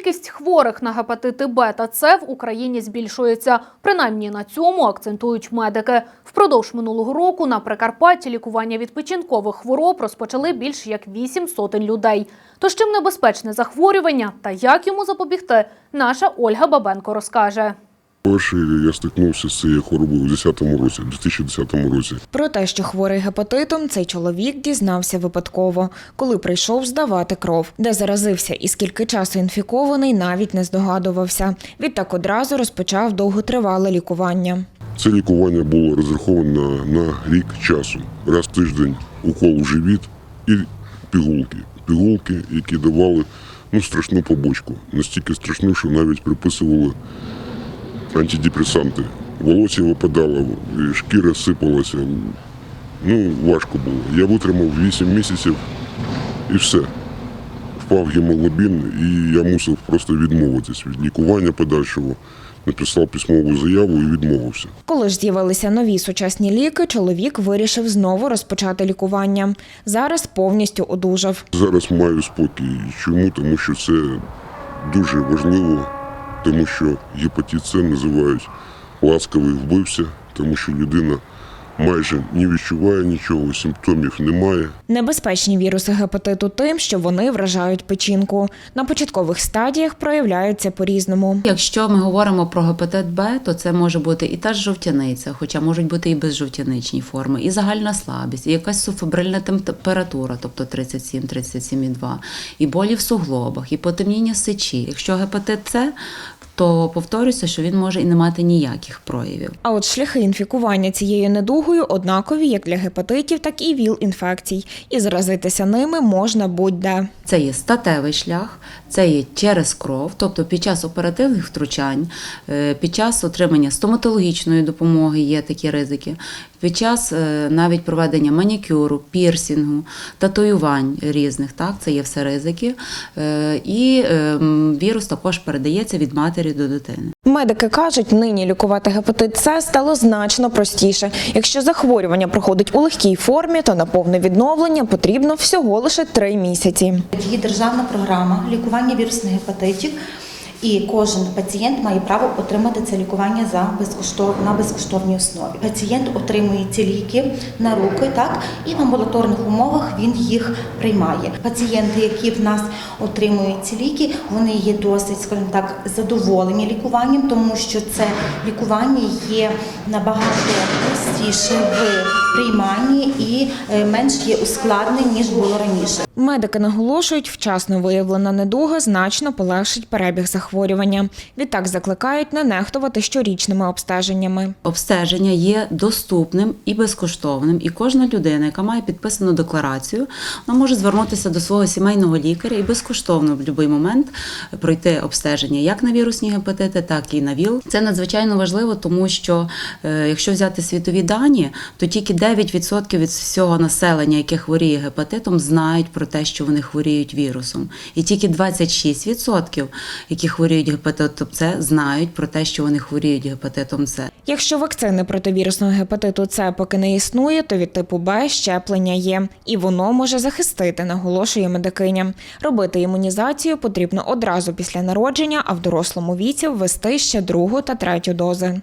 Кількість хворих на гепатити Б та С в Україні збільшується. Принаймні на цьому акцентують медики. Впродовж минулого року на Прикарпатті лікування від печінкових хвороб розпочали більш як 8 сотень людей. Тож чим небезпечне захворювання та як йому запобігти, наша Ольга Бабенко розкаже. Перше я стикнувся з цією хворобою у 2010 році, 2010 році. Про те, що хворий гепатитом, цей чоловік дізнався випадково, коли прийшов здавати кров, де заразився і скільки часу інфікований, навіть не здогадувався. Відтак одразу розпочав довготривале лікування. Це лікування було розраховане на, на рік часу. Раз в тиждень укол в живіт і пігулки. Пігулки, які давали ну, страшну побочку. Настільки страшну, що навіть приписували антидепресанти. Волосся випадало, шкіра сипалася. Ну, важко було. Я витримав 8 місяців і все. Впав гемоглобін, і я мусив просто відмовитись від лікування подальшого. Написав письмову заяву і відмовився. Коли ж з'явилися нові сучасні ліки, чоловік вирішив знову розпочати лікування. Зараз повністю одужав. Зараз маю спокій. Чому? Тому що це дуже важливо, тому що гепатит С називають ласкавий вбивця, тому що людина майже не відчуває нічого, симптомів немає. Небезпечні віруси гепатиту тим, що вони вражають печінку. На початкових стадіях проявляються по-різному. Якщо ми говоримо про гепатит Б, то це може бути і та ж жовтяниця, хоча можуть бути і безжовтяничні форми, і загальна слабість, і якась субфебрильна температура, тобто 37, 37,2, і болі в суглобах, і потемніння сечі. Якщо гепатит С, то повторюся, що він може і не мати ніяких проявів. А от шляхи інфікування цією недугою однакові як для гепатитів, так і ВІЛ-інфекцій. І заразитися ними можна будь-де. Це є статевий шлях, це є через кров, тобто під час оперативних втручань, е, під час отримання стоматологічної допомоги є такі ризики, під час е, навіть проведення манікюру, пірсінгу, татуювань різних, так, це є все ризики. Е, І е, вірус також передається від матері до дитини. Медики кажуть, нині лікувати гепатит С стало значно простіше. Якщо захворювання проходить у легкій формі, то на повне відновлення потрібно всього лише три місяці. Є державна програма лікування вірусних гепатитів, і кожен пацієнт має право отримати це лікування за безкоштов... на безкоштовній основі. Пацієнт отримує ці ліки на руки, так і в амбулаторних умовах він їх приймає. Пацієнти, які в нас отримують ці ліки, вони є досить, скажімо так, задоволені лікуванням, тому що це лікування є набагато простіше в прийманні і е, менш є ускладнень, ніж було раніше. Медики наголошують, вчасно виявлена недуга значно полегшить перебіг захворювання. Відтак закликають не нехтувати щорічними обстеженнями. Обстеження є доступним і безкоштовним, і кожна людина, яка має підписану декларацію, вона може звернутися до свого сімейного лікаря і безкоштовно в будь-який момент пройти обстеження як на вірусні гепатити, так і на ВІЛ. Це надзвичайно важливо, тому що е, якщо взяти світові дані, то тільки 9% від всього населення, яке хворіє гепатитом, знають про те, що вони хворіють вірусом, і тільки 26%, які хворіють гепатитом С, знають про те, що вони хворіють гепатитом С. Якщо вакцини проти вірусного гепатиту С поки не існує, то від типу Б щеплення є, і воно може захистити, наголошує медикиня. Робити імунізацію потрібно одразу після народження, а в дорослому віці ввести ще другу та третю дози.